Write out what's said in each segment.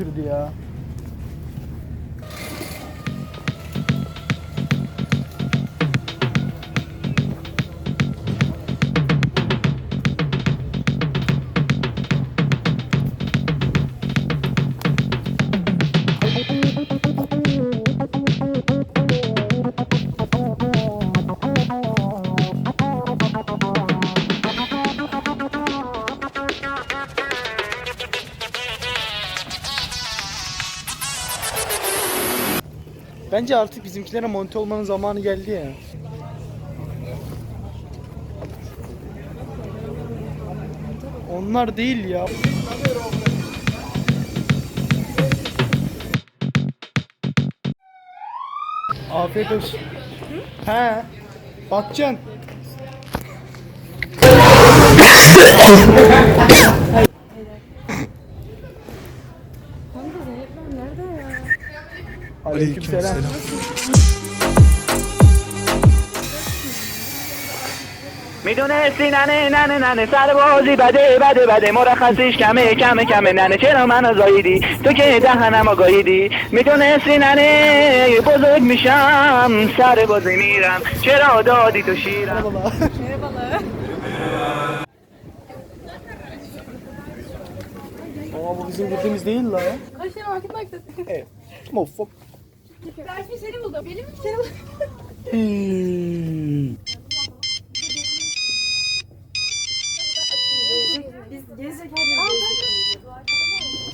düşürdü ya. Bence artık bizimkilere monte olmanın zamanı geldi ya. Onlar değil ya. Afiyet olsun. He. Bakacaksın. Aleykümselam. می‌دونستی ننه ننه ننه سر بازی بده بده بده مرخصیش کمه کمه کمه ننه چرا منو زاییدی تو که دهنم آگاهیدی می‌دونستی ننه بزرگ میشم سر بازی میرم چرا دادی تو شیرم. Aa bu bizim gittiğimiz değil la. Kaç tane market baktın? Evet. Mofok. Berfin seni buldum. Benim mi? Seni buldum. Hmm. Biz.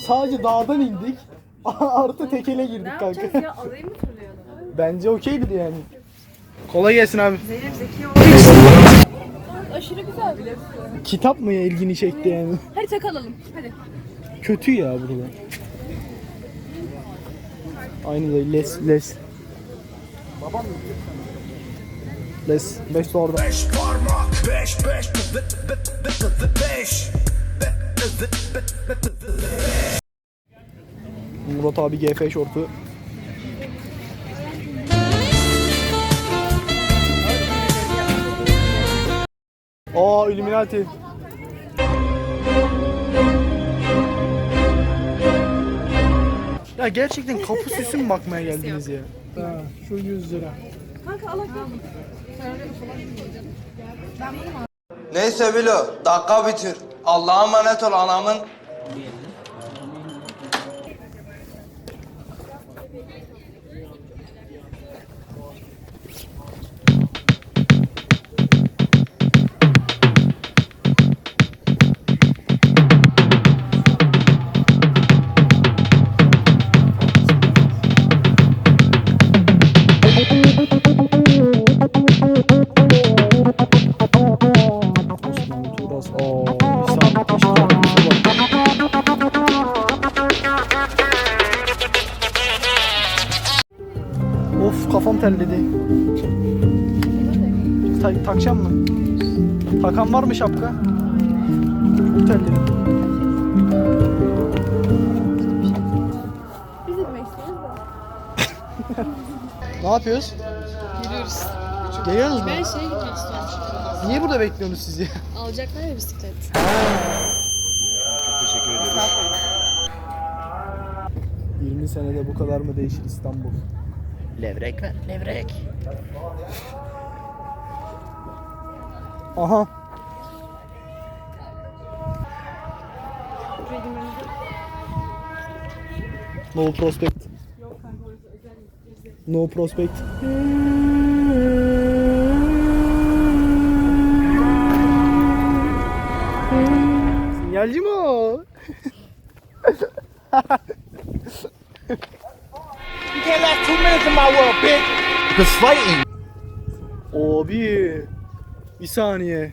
Sadece dağdan indik. Artı tekele girdik Ne kanka. yapacağız ya? Alayı mı turlayalım? Bence okeydir yani. Kolay gelsin abi. Zeynep zeki oldu. Aşırı güzel. Kitap mı ya ilgini çekti yani? Hadi takalım. Hadi. Kötü ya burada. Aynı da les les. Babam mı? Les. Beş de orada. Beş parmak beş beş be- be- be- be- be- beş Be- be- be- be- be- be- Murat abi GF şortu. Aa Illuminati. Ya gerçekten kapı süsü mü bakmaya geldiniz ya? Ha, şu 100 lira. Kanka gel. Neyse Bilo, dakika bitir. Allah'a emanet ol anamın. Takan var mı şapka? Çok terledim. Biz gitmek istiyoruz da. Ne yapıyoruz? Yürüyoruz. Geliyorsunuz mu? Ben şeye gitmek istiyorum. Niye burada bekliyorsunuz siz ya? Alacaklar ya bisiklet. 20 senede bu kadar mı değişir İstanbul? levrek ver levrek Aha. No prospect. No prospect. Sinyalci mi o? Abi. Bir saniye.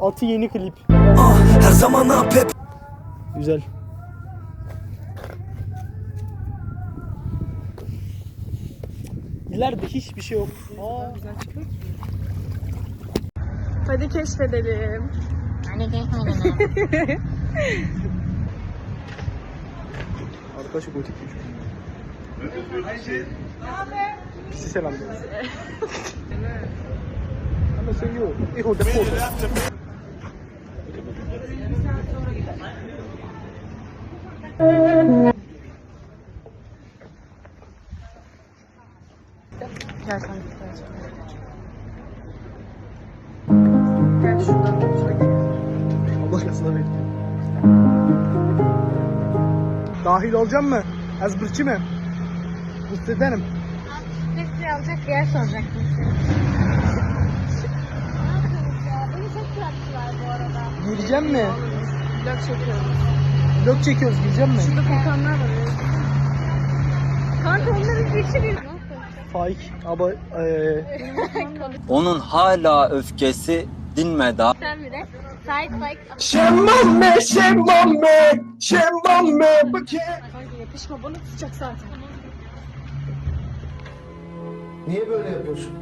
Atı yeni klip. Her zaman ne pep Güzel. İleride hiçbir şey yok. Aa, Hadi keşfedelim. Arkadaşı gotikmiş. Pisi selam diyor. Ama sen yok. Hijo de puta. Gel kanka. Gel şuradan. Allah. Dahil olacağım mı? Ezbirçi mi? Hissederim. Nesli alacak bir yer soracaktım. Beni çok bıraktılar bu arada. Gireceğim mi? Vlog çekiyoruz. Vlog çekiyoruz gireceğim mi? Şurada kokanlar var. Kanka onların bir. Faik ama eee Onun hala öfkesi dinmedi. Sen bir de. Sait Sait. Şemmame, şemmame, şemmame. Kanka yapışma bana tutacak zaten. Niye böyle yapıyorsun?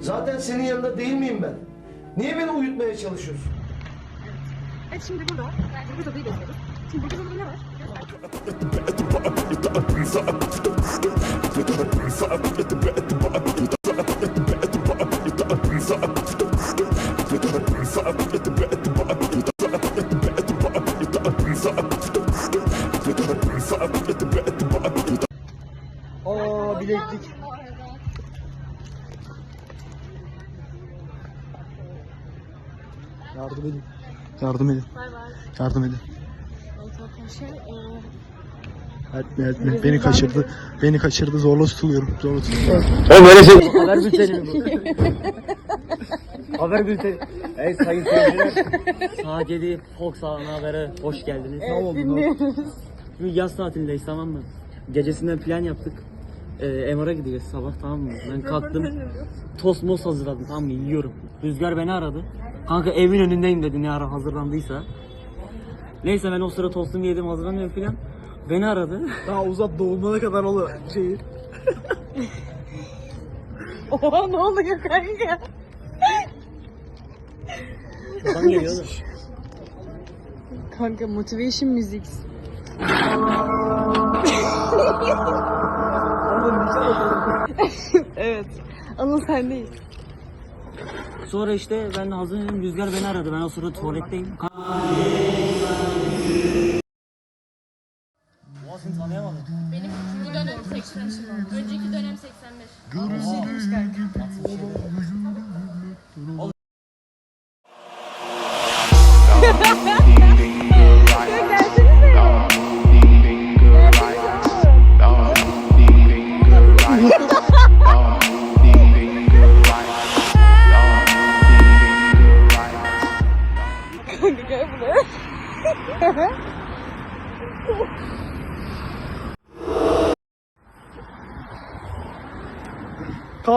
Zaten senin yanında değil miyim ben? Niye beni uyutmaya çalışıyorsun? Evet şimdi burada. Burada bir bekliyoruz. Şimdi burada ne var? Yardım edin. Var var. Yardım edin. Evet arkadaşlar. eee, Etme etme. Beni kaçırdı. Beni kaçırdı. Zorla tutuluyorum. Zorla tutuluyorum. Haber bülteni bu. Haber bülteni. Evet sayın seyirciler. Saat 7 Fox Ana Haber'e hoş geldiniz. Ne oldu? Ne oldu? Şimdi yaz tatilindeyiz tamam mı? Gecesinden plan yaptık. Ee, MR'a gideceğiz sabah tamam mı? Ben kalktım. Tost mos hazırladım tamam mı? Yiyorum. Rüzgar beni aradı. Kanka evin önündeyim dedi ne ara hazırlandıysa. Neyse ben o sıra tostumu yedim hazırlanıyorum filan. Beni aradı. Daha uzat doğumuna kadar olur şeyi. Oha ne oluyor kanka? Adam geliyor da. Kanka motivation music. evet. Anıl sendeyiz. Sonra işte ben de hazırlanıyorum. Rüzgar beni aradı. Ben o sırada tuvaletteyim. Boğazını tanıyamadım. Benim bu dönem 80 Önceki dönem 85.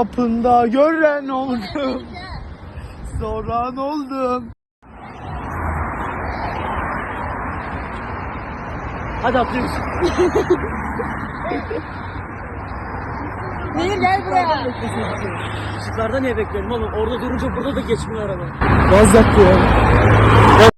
Kapında gören oldum. Soran oldum. Hadi atlıyoruz. Nehir gel buraya. Işıklarda niye bekliyorum oğlum? Orada durunca burada da geçmiyor araba. Gaz yaktı ya.